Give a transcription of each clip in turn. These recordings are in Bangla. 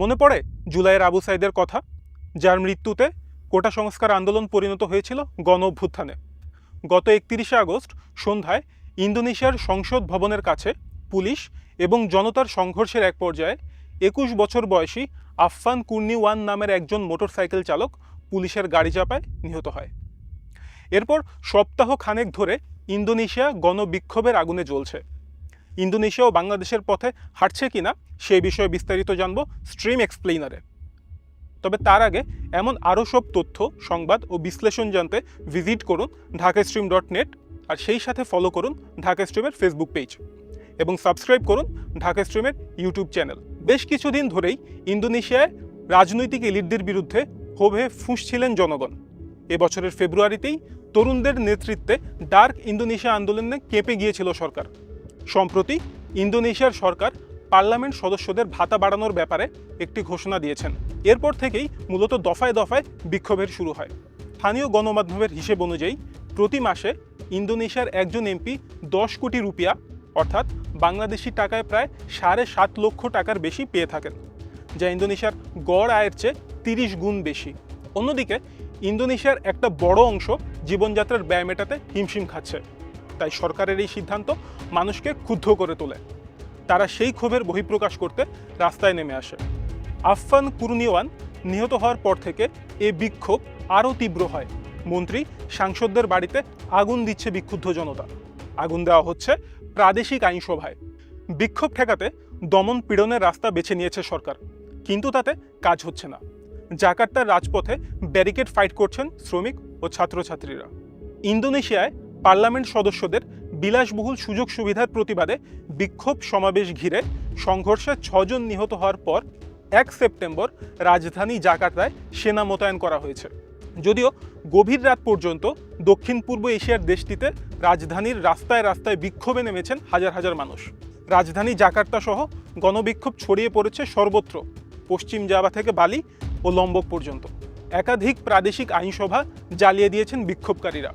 মনে পড়ে জুলাইয়ের আবু সাইদের কথা, যার মৃত্যুতে কোটা সংস্কার আন্দোলন পরিণত হয়েছিল গণ অভ্যুত্থানে। গত একত্রিশে আগস্ট সন্ধ্যায় ইন্দোনেশিয়ার সংসদ ভবনের কাছে পুলিশ এবং জনতার সংঘর্ষের এক পর্যায়ে একুশ বছর বয়সী আফফান কুর্নি ওয়ান নামের একজন মোটরসাইকেল চালক পুলিশের গাড়ি চাপায় নিহত হয়। এরপর সপ্তাহ খানেক ধরে ইন্দোনেশিয়া গণবিক্ষোভের আগুনে জ্বলছে। ইন্দোনেশিয়া ও বাংলাদেশের পথে হাঁটছে কিনা সেই বিষয়ে বিস্তারিত জানব স্ট্রিম এক্সপ্লেইনারে। তবে তার আগে এমন আরও সব তথ্য, সংবাদ ও বিশ্লেষণ জানতে ভিজিট করুন ঢাকা স্ট্রিম ডট নেট আর সেই সাথে ফলো করুন ঢাকা স্ট্রিমের ফেসবুক পেজ এবং সাবস্ক্রাইব করুন ঢাকা স্ট্রিমের ইউটিউব চ্যানেল। বেশ কিছুদিন ধরেই ইন্দোনেশিয়ায় রাজনৈতিক এলিটদের বিরুদ্ধে হোভে ফুঁসছিলেন জনগণ। এবছরের ফেব্রুয়ারিতেই তরুণদের নেতৃত্বে ডার্ক ইন্দোনেশিয়া আন্দোলনে কেঁপে গিয়েছিল সরকার। সম্প্রতি ইন্দোনেশিয়ার সরকার পার্লামেন্ট সদস্যদের ভাতা বাড়ানোর ব্যাপারে একটি ঘোষণা দিয়েছেন। এরপর থেকেই মূলত দফায় দফায় বিক্ষোভের শুরু হয়। স্থানীয় গণমাধ্যমের হিসেব অনুযায়ী প্রতি মাসে ইন্দোনেশিয়ার একজন এমপি দশ কোটি রুপিয়া, অর্থাৎ বাংলাদেশি টাকায় প্রায় সাড়ে সাত লক্ষ টাকার বেশি পেয়ে থাকেন, যা ইন্দোনেশিয়ার গড় আয়ের চেয়ে তিরিশ গুণ বেশি। অন্যদিকে, ইন্দোনেশিয়ার একটা বড় অংশ জীবনযাত্রার ব্যয় মেটাতে হিমশিম খাচ্ছে। তাই সরকারের এই সিদ্ধান্ত মানুষকে ক্ষুব্ধ করে তোলে। তারা সেই ক্ষোভের বহিঃপ্রকাশ করতে রাস্তায় নেমে আসে। আফফান কুরুনিওয়ান নিহত হওয়ার পর থেকে এ বিক্ষোভ আরও তীব্র হয়। মন্ত্রী, সাংসদদের বাড়িতে আগুন দিচ্ছে বিক্ষুব্ধ জনতা। আগুন দেওয়া হচ্ছে প্রাদেশিক আইনসভায়। বিক্ষোভ ঠেকাতে দমন পীড়নের রাস্তা বেছে নিয়েছে সরকার। কিন্তু তাতে কাজ হচ্ছে না। জাকার্তার রাজপথে ব্যারিকেড ফাইট করছেন শ্রমিক ও ছাত্রছাত্রীরা। ইন্দোনেশিয়ায় পার্লামেন্ট সদস্যদের বিলাসবহুল সুযোগ সুবিধার প্রতিবাদে বিক্ষোভ সমাবেশ ঘিরে সংঘর্ষে ছজন নিহত হওয়ার পর এক সেপ্টেম্বর রাজধানী জাকার্তায় সেনা মোতায়েন করা হয়েছে। যদিও গভীর রাত পর্যন্ত দক্ষিণ পূর্ব এশিয়ার দেশটিতে রাজধানীর রাস্তায় রাস্তায় বিক্ষোভে নেমেছেন হাজার হাজার মানুষ। রাজধানী জাকার্তা সহ গণবিক্ষোভ ছড়িয়ে পড়েছে সর্বত্র, পশ্চিম জাভা থেকে বালি ও লম্বক পর্যন্ত। একাধিক প্রাদেশিক আইনসভা জ্বালিয়ে দিয়েছেন বিক্ষোভকারীরা।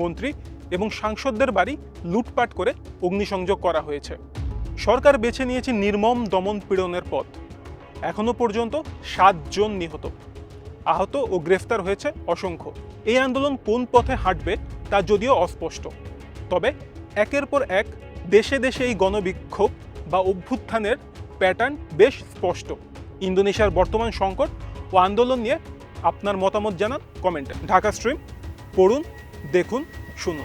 মন্ত্রী এবং সাংসদদের বাড়ি লুটপাট করে অগ্নিসংযোগ করা হয়েছে। সরকার বেছে নিয়েছে নির্মম দমন পীড়নের পথ। এখনও পর্যন্ত সাতজন নিহত। আহত ও গ্রেফতার হয়েছে অসংখ্য। এই আন্দোলন কোন পথে হাঁটবে তা যদিও অস্পষ্ট। তবে একের পর এক দেশে দেশে এই গণবিক্ষোভ বা অভ্যুত্থানের প্যাটার্ন বেশ স্পষ্ট। ইন্দোনেশিয়ার বর্তমান সংকট ও আন্দোলন নিয়ে আপনার মতামত জানান কমেন্টে। ঢাকা স্ট্রিম, পড়ুন, দেখুন 树呢？